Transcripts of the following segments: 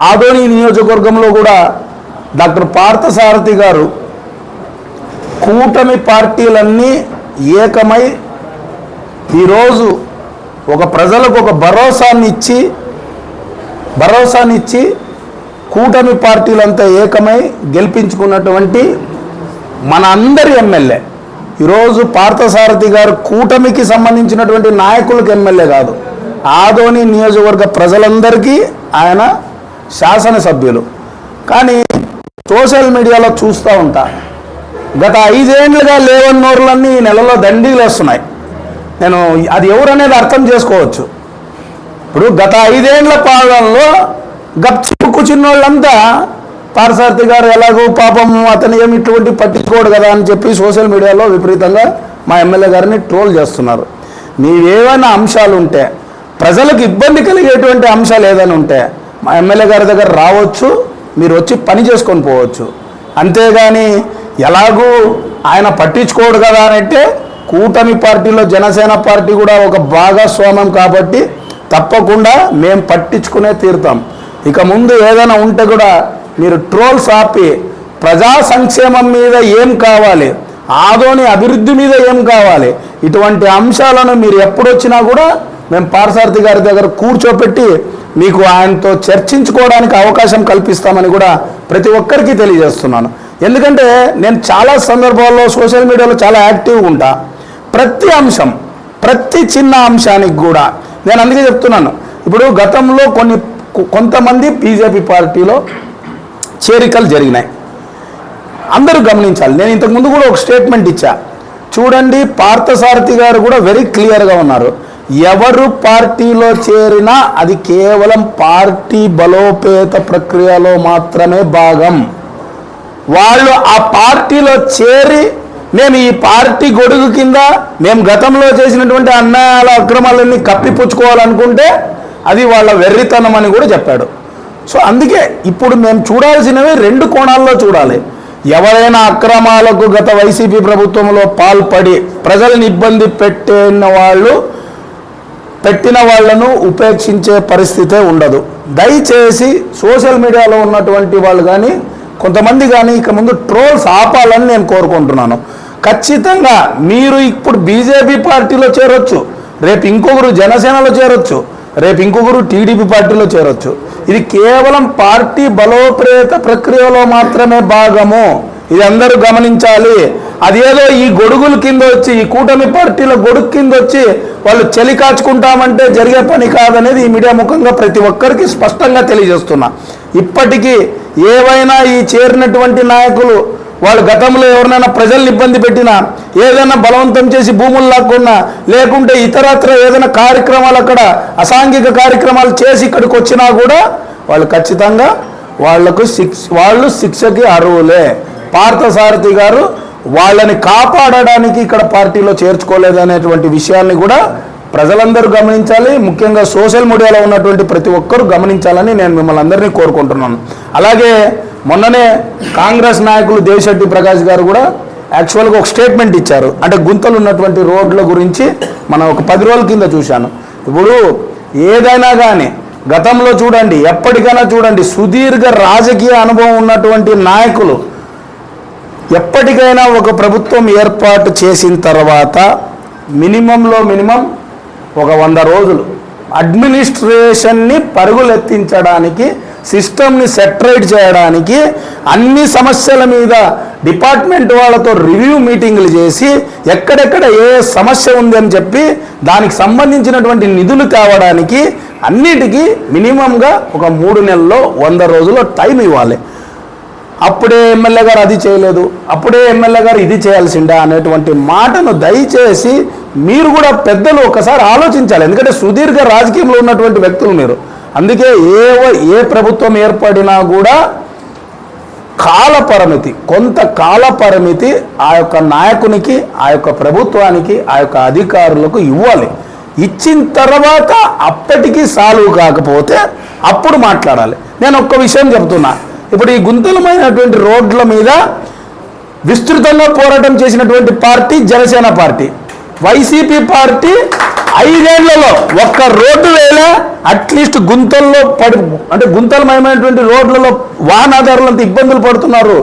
ఆదోని నియోజకవర్గంలో కూడా డాక్టర్ పార్థసారథి గారు కూటమి పార్టీలన్నీ ఏకమై ఈరోజు ఒక ప్రజలకు ఒక భరోసాని ఇచ్చి కూటమి పార్టీలంతా ఏకమై గెలిపించుకున్నటువంటి మన అందరి ఎమ్మెల్యే. ఈరోజు పార్థసారథి గారు కూటమికి సంబంధించినటువంటి నాయకులకు ఎమ్మెల్యే కాదు. ఆదోని నియోజకవర్గ ప్రజలందరికీ ఆయన శాసనసభ్యులు. కానీ సోషల్ మీడియాలో చూస్తూ ఉంటా. గత ఐదేండ్లుగా లేవని నోర్లన్నీ ఈ నెలలో దండీలు వస్తున్నాయి. నేను అది ఎవరనేది అర్థం చేసుకోవచ్చు. ఇప్పుడు గత ఐదేండ్ల పాలనలో గప్చిప్పు కూర్చున్న పారసారథి గారు ఎలాగో పాపం అతను ఏమి ఇటువంటి పట్టించుకోడు కదా అని చెప్పి సోషల్ మీడియాలో విపరీతంగా మా ఎమ్మెల్యే గారిని ట్రోల్ చేస్తున్నారు. నీవేమైనా అంశాలు ఉంటే ప్రజలకు ఇబ్బంది కలిగేటువంటి అంశాలు ఏదైనా ఉంటే మా ఎమ్మెల్యే గారి దగ్గర రావచ్చు మీరు వచ్చి పని చేసుకొని పోవచ్చు. అంతేగాని ఎలాగూ ఆయన పట్టించుకోడు కదా అని అంటే కూటమి పార్టీలో జనసేన పార్టీ కూడా ఒక భాగస్వామ్యం కాబట్టి తప్పకుండా మేము పట్టించుకునే తీరుతాం. ఇక ముందు ఏదైనా ఉంటే కూడా మీరు ట్రోల్స్ ఆపి ప్రజా సంక్షేమం మీద ఏం కావాలి ఆదోని అభివృద్ధి మీద ఏం కావాలి ఇటువంటి అంశాలను మీరు ఎప్పుడొచ్చినా కూడా మేము పారసారథి గారి దగ్గర కూర్చోపెట్టి మీకు ఆయనతో చర్చించుకోవడానికి అవకాశం కల్పిస్తామని కూడా ప్రతి ఒక్కరికి తెలియజేస్తున్నాను. ఎందుకంటే నేను చాలా సందర్భాల్లో సోషల్ మీడియాలో చాలా యాక్టివ్గా ఉంటా. ప్రతి అంశం ప్రతి చిన్న అంశానికి కూడా నేను అందుకే చెప్తున్నాను. ఇప్పుడు గతంలో కొన్ని కొంతమంది బీజేపీ పార్టీలో చేరికలు జరిగినాయి. అందరూ గమనించాలి. నేను ఇంతకుముందు కూడా ఒక స్టేట్మెంట్ ఇచ్చా. చూడండి పార్థసారథి గారు కూడా వెరీ క్లియర్గా ఉన్నారు. ఎవరు పార్టీలో చేరినా అది కేవలం పార్టీ బలోపేత ప్రక్రియలో మాత్రమే భాగం. వాళ్ళు ఆ పార్టీలో చేరి మేము ఈ పార్టీ గొడుగు కింద మేము గతంలో చేసినటువంటి అన్యాయాల అక్రమాలన్నీ కప్పిపుచ్చుకోవాలనుకుంటే అది వాళ్ళ వెర్రితనం అని కూడా చెప్పాడు. సో అందుకే ఇప్పుడు మేము చూడాల్సినవి రెండు కోణాల్లో చూడాలి. ఎవరైనా అక్రమాలకు గత వైసీపీ ప్రభుత్వంలో పాల్పడి ప్రజలను ఇబ్బంది పెట్టిన వాళ్ళు పెట్టిన వాళ్ళను ఉపేక్షించే పరిస్థితే ఉండదు. దయచేసి సోషల్ మీడియాలో ఉన్నటువంటి వాళ్ళు కానీ కొంతమంది కానీ ఇక ముందు ట్రోల్స్ ఆపాలని నేను కోరుకుంటున్నాను. ఖచ్చితంగా మీరు ఇప్పుడు బీజేపీ పార్టీలో చేరొచ్చు. రేపు ఇంకొకరు జనసేనలో చేరొచ్చు. రేపు ఇంకొకరు టీడీపీ పార్టీలో చేరొచ్చు. ఇది కేవలం పార్టీ బలోపేత ప్రక్రియలో మాత్రమే భాగము. ఇది అందరూ గమనించాలి. అదేదో ఈ గొడుగుల కింద వచ్చి ఈ కూటమి పార్టీల గొడుగు కింద వచ్చి వాళ్ళు చలి కాచుకుంటామంటే జరిగే పని కాదనేది ఈ మీడియా ముఖంగా ప్రతి ఒక్కరికి స్పష్టంగా తెలియజేస్తున్నా. ఇప్పటికీ ఏవైనా ఈ చేరినటువంటి నాయకులు వాళ్ళు గతంలో ఎవరినైనా ప్రజల్ని ఇబ్బంది పెట్టినా ఏదైనా బలవంతం చేసి భూములు లాక్కున్నా లేకుంటే ఇతరత్ర ఏదైనా కార్యక్రమాలు అక్కడ అసాంఘిక కార్యక్రమాలు చేసి ఇక్కడికి వచ్చినా కూడా వాళ్ళు ఖచ్చితంగా వాళ్ళకు శిక్ష వాళ్ళు శిక్షకి అర్హులే. పార్థసారథి గారు వాళ్ళని కాపాడడానికి ఇక్కడ పార్టీలో చేర్చుకోలేదనేటువంటి విషయాన్ని కూడా ప్రజలందరూ గమనించాలి. ముఖ్యంగా సోషల్ మీడియాలో ఉన్నటువంటి ప్రతి ఒక్కరూ గమనించాలని నేను మిమ్మల్ని అందరినీ కోరుకుంటున్నాను. అలాగే మొన్ననే కాంగ్రెస్ నాయకులు దేశెట్టి ప్రకాష్ గారు కూడా యాక్చువల్గా ఒక స్టేట్మెంట్ ఇచ్చారు. అంటే గుంతలు ఉన్నటువంటి రోడ్ల గురించి మనం ఒక పది రోజుల కింద చూశాను. ఇప్పుడు ఏదైనా కానీ గతంలో చూడండి ఎప్పటికైనా చూడండి సుదీర్ఘ రాజకీయ అనుభవం ఉన్నటువంటి నాయకులు ఎప్పటికైనా ఒక ప్రభుత్వం ఏర్పాటు చేసిన తర్వాత మినిమంలో మినిమం ఒక వంద రోజులు అడ్మినిస్ట్రేషన్ని పరుగులెత్తించడానికి సిస్టమ్ని సెటరేట్ చేయడానికి అన్ని సమస్యల మీద డిపార్ట్మెంట్ వాళ్ళతో రివ్యూ మీటింగ్లు చేసి ఎక్కడెక్కడ ఏ సమస్య ఉందని చెప్పి దానికి సంబంధించినటువంటి నిధులు తేవడానికి అన్నిటికీ మినిమంగా ఒక మూడు నెలల్లో వంద రోజుల్లో టైం ఇవ్వాలి. అప్పుడే ఎమ్మెల్యే గారు అది చేయలేదు అప్పుడే ఎమ్మెల్యే గారు ఇది చేయాల్సిండా అనేటువంటి మాటను దయచేసి మీరు కూడా పెద్దలు ఒకసారి ఆలోచించాలి. ఎందుకంటే సుదీర్ఘ రాజకీయంలో ఉన్నటువంటి వ్యక్తులు మీరు. అందుకే ఏ ఏ ప్రభుత్వం ఏర్పడినా కూడా కాల పరిమితి కొంత కాల పరిమితి ఆ యొక్క నాయకునికి ఆ యొక్క ప్రభుత్వానికి ఆ యొక్క అధికారులకు ఇవ్వాలి. ఇచ్చిన తర్వాత అప్పటికి సాల్వ్ కాకపోతే అప్పుడు మాట్లాడాలి. నేను ఒక్క విషయం చెప్తున్నా. ఇప్పుడు ఈ గుంతలమైనటువంటి రోడ్ల మీద విస్తృతంగా పోరాటం చేసినటువంటి party Janasena party. YCP party ఐదేళ్ళలో ఒక్క రోడ్డు వేళ అట్లీస్ట్ గుంతల్లో పడి అంటే గుంతలమయమైనటువంటి రోడ్లలో వాహనదారులంత ఇబ్బందులు పడుతున్నారు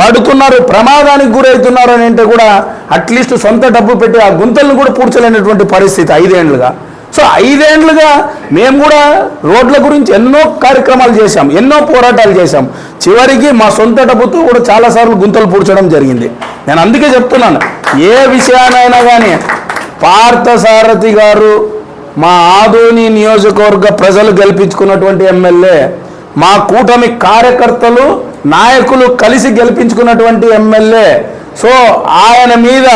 పడుతున్నారు ప్రమాదానికి గురవుతున్నారు అని అంటే కూడా అట్లీస్ట్ సొంత డబ్బు పెట్టి ఆ గుంతలను కూడా పూడ్చలేనటువంటి పరిస్థితి ఐదేండ్లుగా సో ఐదేండ్లుగా మేము కూడా రోడ్ల గురించి ఎన్నో కార్యక్రమాలు చేశాం ఎన్నో పోరాటాలు చేశాం. చివరికి మా సొంత డబ్బుతో కూడా చాలాసార్లు గుంతలు పూడ్చడం జరిగింది. నేను అందుకే చెప్తున్నాను ఏ విషయానైనా కానీ పార్థసారథి గారు మా ఆదోని నియోజకవర్గ ప్రజలు గెలిపించుకున్నటువంటి ఎమ్మెల్యే మా కూటమి కార్యకర్తలు నాయకులు కలిసి గెలిపించుకున్నటువంటి ఎమ్మెల్యే. సో ఆయన మీద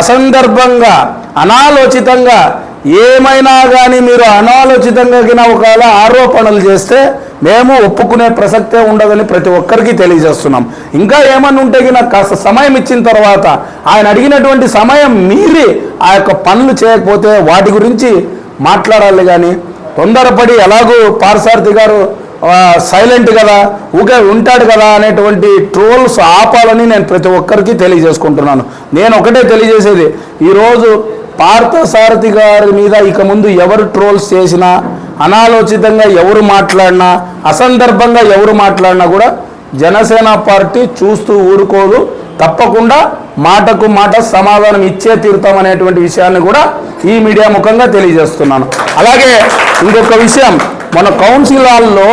అసందర్భంగా అనాలోచితంగా ఏమైనా కానీ మీరు అనాలోచితంగా ఒకవేళ ఆరోపణలు చేస్తే మేము ఒప్పుకునే ప్రసక్తే ఉండదని ప్రతి ఒక్కరికి తెలియజేస్తున్నాం. ఇంకా ఏమన్నా ఉంటే నాకు కాస్త సమయం ఇచ్చిన తర్వాత ఆయన అడిగినటువంటి సమయం మీరి ఆ యొక్క పనులు చేయకపోతే వాటి గురించి మాట్లాడాలి కానీ తొందరపడి ఎలాగూ పారసారథి గారు సైలెంట్ కదా ఊకే ఉంటాడు కదా అనేటువంటి ట్రోల్స్ ఆపాలని నేను ప్రతి ఒక్కరికి తెలియజేసుకుంటున్నాను. నేను ఒకటే తెలియజేసేది ఈరోజు పార్థసారథి గారి మీద ఇక ముందు ఎవరు ట్రోల్స్ చేసినా అనాలోచితంగా ఎవరు మాట్లాడినా అసందర్భంగా ఎవరు మాట్లాడినా కూడా జనసేన పార్టీ చూస్తూ ఊరుకోదు. తప్పకుండా మాటకు మాట సమాధానం ఇచ్చే తీరుతాం అనేటువంటి విషయాన్ని కూడా ఈ మీడియా ముఖంగా తెలియజేస్తున్నాను. అలాగే ఇంకొక విషయం మన కౌన్సిల్ హాల్లో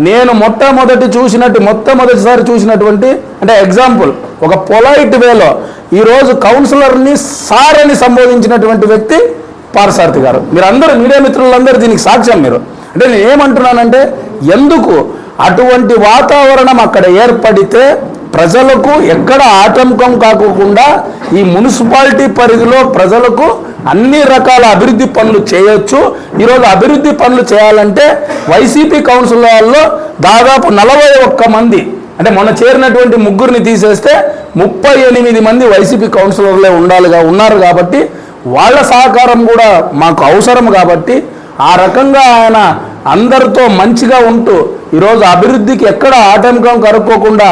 నేను మొట్టమొదటి చూసినట్టు మొట్టమొదటిసారి చూసినటువంటి అంటే ఎగ్జాంపుల్ ఒక పొలైట్ వేలో ఈరోజు కౌన్సిలర్ని సార్ అని సంబోధించినటువంటి వ్యక్తి పారసారథి గారు. మీరు అందరూ మీడియా మిత్రులందరూ దీనికి సాక్ష్యం మీరు. అంటే నేను ఏమంటున్నానంటే ఎందుకు అటువంటి వాతావరణం అక్కడ ఏర్పడితే ప్రజలకు ఎక్కడ ఆటంకం కాకుండా ఈ మున్సిపాలిటీ పరిధిలో ప్రజలకు అన్ని రకాల అభివృద్ధి పనులు చేయొచ్చు. ఈరోజు అభివృద్ధి పనులు చేయాలంటే వైసీపీ కౌన్సిలర్లో దాదాపు నలభై ఒక్క మంది అంటే మొన్న చేరినటువంటి ముగ్గురిని తీసేస్తే ముప్పై ఎనిమిది మంది వైసీపీ కౌన్సిలర్లే ఉండాలిగా ఉన్నారు కాబట్టి వాళ్ళ సహకారం కూడా మాకు అవసరం కాబట్టి ఆ రకంగా ఆయన అందరితో మంచిగా ఉంటూ ఈరోజు అభివృద్ధికి ఎక్కడ ఆటంకం కరుక్కోకుండా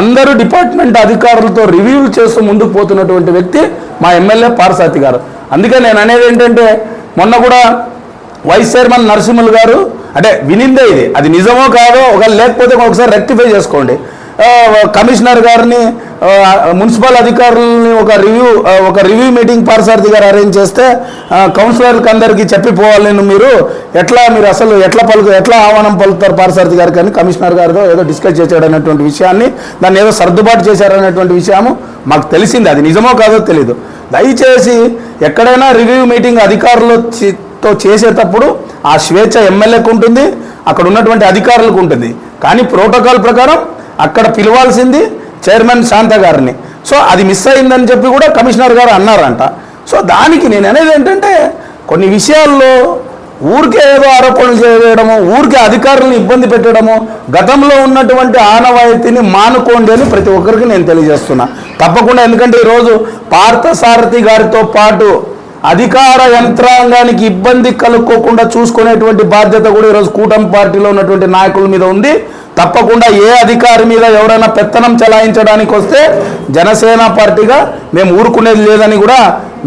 అందరూ డిపార్ట్మెంట్ అధికారులతో రివ్యూలు చేస్తూ ముందుకు పోతున్నటువంటి వ్యక్తి మా ఎమ్మెల్యే పారసాతి గారు. అందుకే నేను అనేది ఏంటంటే మొన్న కూడా వైస్ చైర్మన్ నరసింహులు గారు అంటే వినిందే ఇది. అది నిజమో కాదో ఒకవేళ లేకపోతే ఒకసారి రెక్టిఫై చేసుకోండి. కమిషనర్ గారిని మున్సిపల్ అధికారులని ఒక రివ్యూ ఒక రివ్యూ మీటింగ్ పారసారథి గారు అరేంజ్ చేస్తే కౌన్సిలర్కి అందరికీ చెప్పిపోవాలని మీరు. ఎట్లా మీరు అసలు ఎట్లా పలుకు ఎట్లా ఆహ్వానం పలుకుతారు పారసారథి గారికి అని కమిషనర్ గారితో ఏదో డిస్కస్ చేశాడు అనేటువంటి విషయాన్ని దాన్ని ఏదో సర్దుబాటు చేశారనేటువంటి విషయము మాకు తెలిసింది. అది నిజమో కాదో తెలీదు. దయచేసి ఎక్కడైనా రివ్యూ మీటింగ్ అధికారులు తో చేసేటప్పుడు ఆ స్వేచ్ఛ ఎమ్మెల్యేకు ఉంటుంది అక్కడ ఉన్నటువంటి అధికారులకు ఉంటుంది. కానీ ప్రోటోకాల్ ప్రకారం అక్కడ పిలవాల్సింది చైర్మన్ శాంత గారిని. సో అది మిస్ అయిందని చెప్పి కూడా కమిషనర్ గారు అన్నారంట. సో దానికి నేను అనేది ఏంటంటే కొన్ని విషయాల్లో ఊరికే ఏదో ఆరోపణలు చేయడము ఊరికే అధికారులను ఇబ్బంది పెట్టడము గతంలో ఉన్నటువంటి ఆనవాయితీని మానుకోండి అని ప్రతి ఒక్కరికి నేను తెలియజేస్తున్నా. తప్పకుండా ఎందుకంటే ఈరోజు పార్థసారథి గారితో పాటు అధికార యంత్రాంగానికి ఇబ్బంది కలుక్కోకుండా చూసుకునేటువంటి బాధ్యత కూడా ఈరోజు కూటమి పార్టీలో ఉన్నటువంటి నాయకుల మీద ఉంది. తప్పకుండా ఏ అధికారి మీద ఎవరైనా పెత్తనం చలాయించడానికి వస్తే జనసేన పార్టీగా మేము ఊరుకునేది లేదని కూడా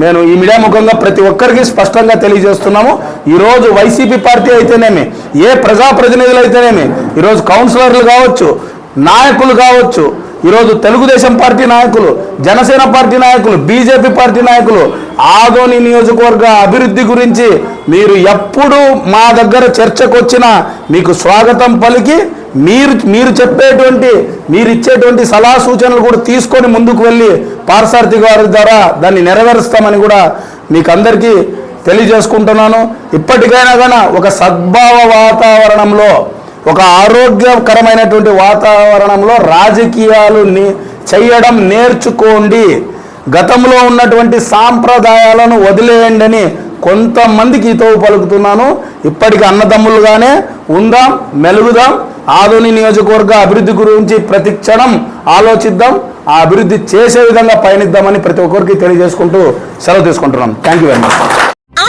నేను ఈ మీడియా ముఖంగా ప్రతి ఒక్కరికి స్పష్టంగా తెలియజేస్తున్నాము. ఈరోజు వైసీపీ పార్టీ అయితేనేమి ఏ ప్రజాప్రతినిధులు అయితేనేమి ఈరోజు కౌన్సిలర్లు కావచ్చు నాయకులు కావచ్చు ఈరోజు తెలుగుదేశం పార్టీ నాయకులు జనసేన పార్టీ నాయకులు బీజేపీ పార్టీ నాయకులు ఆదోని నియోజకవర్గ అభివృద్ధి గురించి మీరు ఎప్పుడు మా దగ్గర చర్చకు వచ్చినా మీకు స్వాగతం పలికి మీరు మీరు చెప్పేటువంటి మీరు ఇచ్చేటువంటి సలహా సూచనలు కూడా తీసుకొని ముందుకు వెళ్ళి పారసార్థి గారి ద్వారా దాన్ని నెరవేరుస్తామని కూడా మీకు అందరికీ తెలియజేసుకుంటున్నాను. ఇప్పటికైనా కానీ ఒక సద్భావ వాతావరణంలో ఒక ఆరోగ్యకరమైనటువంటి వాతావరణంలో రాజకీయాలు చేయడం నేర్చుకోండి. గతంలో ఉన్నటువంటి సాంప్రదాయాలను వదిలేయండి అని కొంతమందికి తో పలుకుతున్నాను. ఇప్పటికి అన్నదమ్ములుగానే ఉందాం మెలుగుదాం. ఆదోని నియోజకవర్గ అభివృద్ధి గురించి ప్రతి క్షణం ఆలోచిద్దాం. ఆ అభివృద్ధి చేసే విధంగా పయనిద్దామని ప్రతి ఒక్కరికి తెలియజేసుకుంటూ సెలవు తీసుకుంటున్నాం. Thank you very much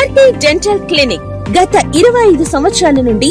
RT dental clinic గత ఇరవై ఐదు సంవత్సరాల నుండి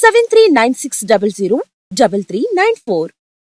seven three nine six double zero double three nine four.